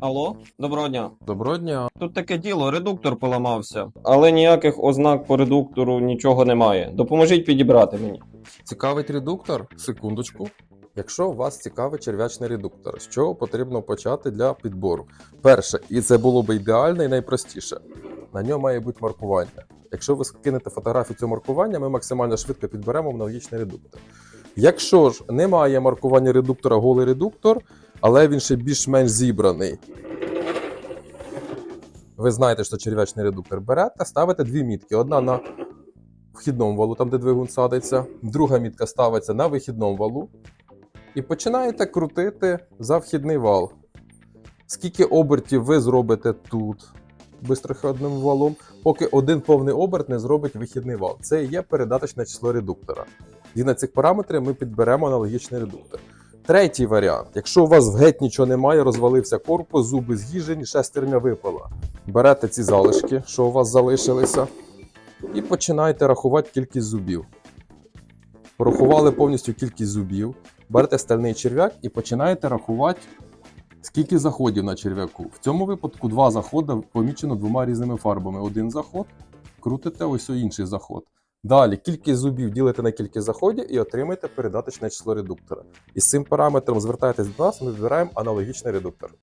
Алло, доброго дня. Доброго дня. Тут таке діло, редуктор поламався, але ніяких ознак по редуктору нічого немає. Допоможіть підібрати мені. Цікавить редуктор? Секундочку. Якщо вас цікавить черв'ячний редуктор, з чого потрібно почати для підбору? Перше, і це було б ідеально і найпростіше. На ньому має бути маркування. Якщо ви скинете фотографію цього маркування, ми максимально швидко підберемо аналогічний редуктор. Якщо ж немає маркування редуктора, голий редуктор, але він ще більш-менш зібраний. Ви знаєте, що черв'ячний редуктор берете, ставите дві мітки: одна на вхідному валу, там де двигун садиться, друга мітка ставиться на вихідному валу. І починаєте крутити за вхідний вал. Скільки обертів ви зробите тут бистроходним валом, поки один повний оберт не зробить вихідний вал. Це і є передаточне число редуктора. І на цих параметрах ми підберемо аналогічний редуктор. Третій варіант: якщо у вас в геть нічого немає, розвалився корпус, зуби з'їжені, шестерня випала. Берете ці залишки, що у вас залишилися, і починаєте рахувати кількість зубів. Порахували повністю кількість зубів, берете стальний черв'як і починаєте рахувати, скільки заходів на черв'яку. В цьому випадку два заходи помічено двома різними фарбами. Один заход, крутите ось інший заход. Далі кількість зубів ділите на кількість заходів і отримаєте передаточне число редуктора. І з цим параметром звертайтесь до нас, ми вибираємо аналогічний редуктор.